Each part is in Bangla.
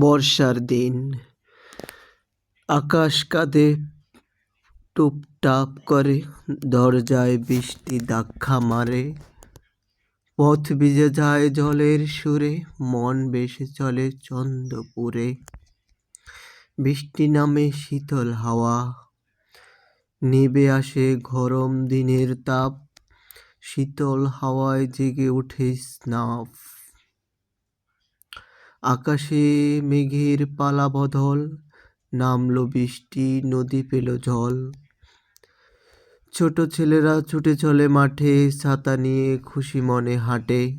বর্ষার দিন। আকাশ কাঁদে, টুপটাপ করে, দরজায় বৃষ্টি ধাক্কা মারে। পথ ভিজে যায় জলের সুরে, মন ভেসে চলে চন্দ্রপুরে। বৃষ্টি নামে শীতল হাওয়া, নেবে আসে গরম দিনের তাপ। শীতল হাওয়ায় জেগে ওঠে স্নাফ। আকাশে মেঘের পালা বদল, নামলো বৃষ্টি, নদী পেল জল। ছোট ছেলেরা ছুটে চলে মাঠে, ছাতা নিয়ে খুশি মনে হাঁটে।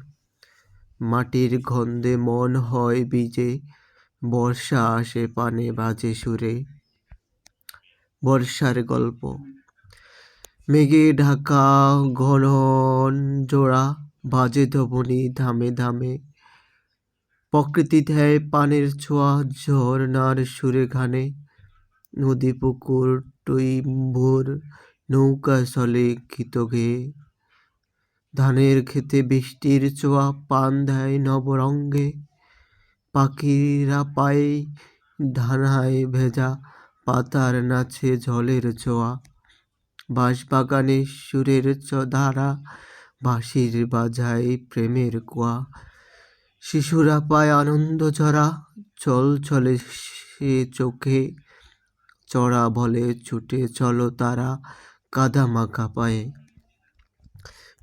মাটির গন্ধে মন হয় বিজে বর্ষা আসে পানে বাজে সুরে। বর্ষার গল্প। মেঘে ঢাকা ঘন জোড়া, বাজে ধবনি ধামে ধামে। প্রকৃতি দেয় পানের ছোঁয়া, ঝর্ণার সুরে ঘানে নদী, পুকুর টুইম্বুর নৌকা চলে গেয়ে ধানের খেতে বৃষ্টির ছোঁয়া, পান দেয় নবরঙ্গে। পাখিরা পায়ে ধানায় ভেজা, পাতার নাচে জলের ছোঁয়া। বাঁশবাগানে সুরের ধারা, বাঁশির বাজায় প্রেমের কুয়া। শিশুরা পায় আনন্দ ঝরা চল চলে সে চোখে। চড়া বলে ছুটে চলো তারা, কাদা মাখা পায়ে।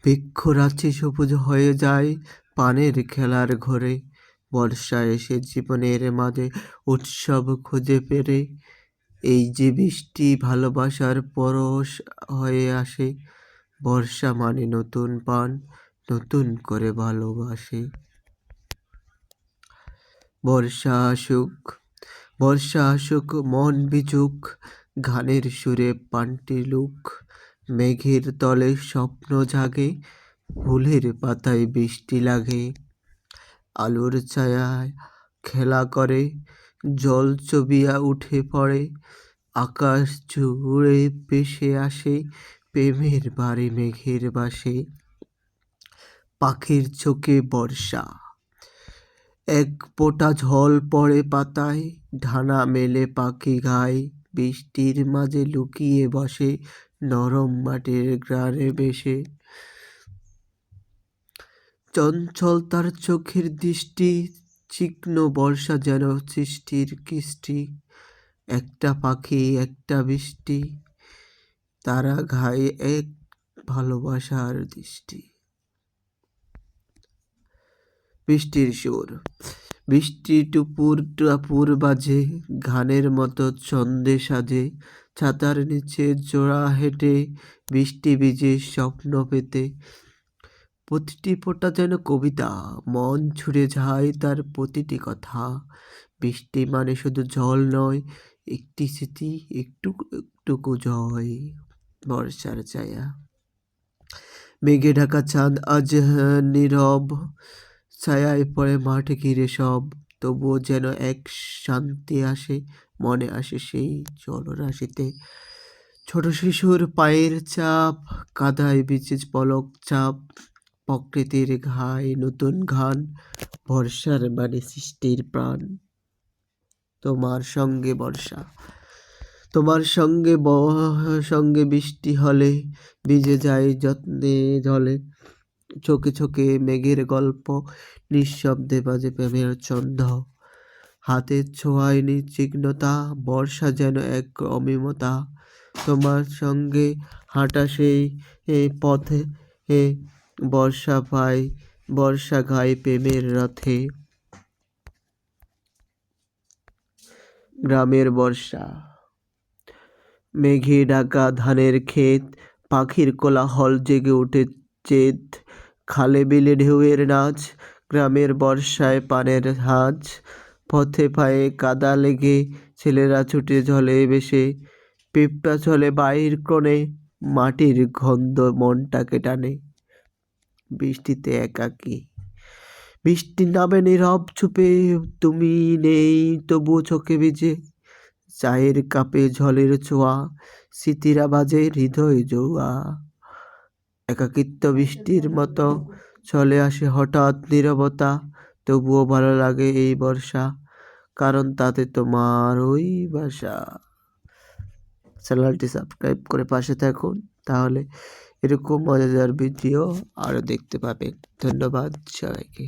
বৃক্ষরাচি সবুজ হয়ে যায় পানের খেলার ঘরে। বর্ষা এসে জীবনের মাঝে উৎসব খুঁজে পেরে। এই যে বৃষ্টি ভালোবাসার পরশ হয়ে আসে, বর্ষা মানে নতুন পান, নতুন করে ভালোবাসে। বর্ষা আসুক বর্ষা আসুক, মন বিচুক গানের সুরে পান্টি লুক, মেঘের তলে স্বপ্ন জাগে, ফুলের পাতায় বৃষ্টি লাগে। আলোর ছায়ায় খেলা করে, জল চবিয়া উঠে পড়ে, আকাশ জুড়ে ভেসে আসে, প্রেমের বাড়ি মেঘের বাসে। পাখির চোখে বর্ষা। এক ফোঁটা ঝল পড়ে পাতায়, ঢানা মেলে পাখি গায় বৃষ্টির মাঝে লুকিয়ে বসে, নরম মাটির গ্রানে বেশে চঞ্চল তার চোখের দৃষ্টি, চিকন বর্ষা যেন সৃষ্টির কৃষ্টি। একটা পাখি, একটা বৃষ্টি, তারা ঘায়ে এক ভালোবাসার দৃষ্টি। বৃষ্টির সুর। বৃষ্টি টুপুর টাপুর বাজে গানের মতো ছন্দে সাজে, ছাতার নিচে জোড়া হেঁটে বৃষ্টি ভিজে স্বপ্ন পেতে। প্রতিটি ফোঁটা যেন কবিতা, মন ছুড়ে যায় তার প্রতিটি কথা। বৃষ্টি মানে শুধু জল নয়, একটি স্মৃতি, একটু, একটুকু জয়, বর্ষার ছায়া। মেঘে ঢাকা চাঁদ আজ নীরব ছায়ায় পড়ে মাঠে ঘিরে সব, তবুও যেন এক শান্তি আসে, মনে আসে সেই জলরাশিতে। ছোট শিশুর পায়ের চাপ, কাদায় বিচে পলক চাপ, প্রকৃতির ঘায় নতুন ঘান বর্ষার মানে সৃষ্টির প্রাণ। তোমার সঙ্গে বর্ষা, তোমার সঙ্গে সঙ্গে বৃষ্টি হলে, ভিজে যায় যত্নে জলে। চোখে চোখে মেঘের গল্প, নিঃশব্দে বাজে প্রেমের ছন্দ। হাতের ছোঁয়ায় নিচিগ্নতা বর্ষা যেন এক অমিমতা। তোমার সঙ্গে হাঁটা সেই পথে বর্ষা পায় বর্ষা গায়ে প্রেমের রথে। গ্রামের বর্ষা। মেঘে ডাকা ধানের ক্ষেত, পাখির কোলাহল জেগে উঠে চেত। খালে বিলে ঢেউয়ের নাচ, গ্রামের বর্ষায় পানের হাঁচ, পথে পায়ে কাদা লেগে ছেলেরা ছুটে জলে বেশে, পিঁপড়া চলে বাইর কোণে, মাটির গন্ধ মনটাকে টানে। বৃষ্টিতে একাকী, বৃষ্টি নামে নীরব চুপে তুমি নেই তবুও চোখে ভিজে, চায়ের কাপে জলের ছোঁয়া, স্মৃতিরা বাজে হৃদয় জৌয়া। একাকিত্ব বৃষ্টির মতো চলে আসে হঠাৎ নীরবতা। তবুও ভালো লাগে এই বর্ষা, কারণ তাতে তোমার ওই বাসা। চ্যানেলটি সাবস্ক্রাইব করে পাশে থাকুন, তাহলে এরকম মজাদার ভিডিও আরও দেখতে পাবেন। ধন্যবাদ সবাইকে।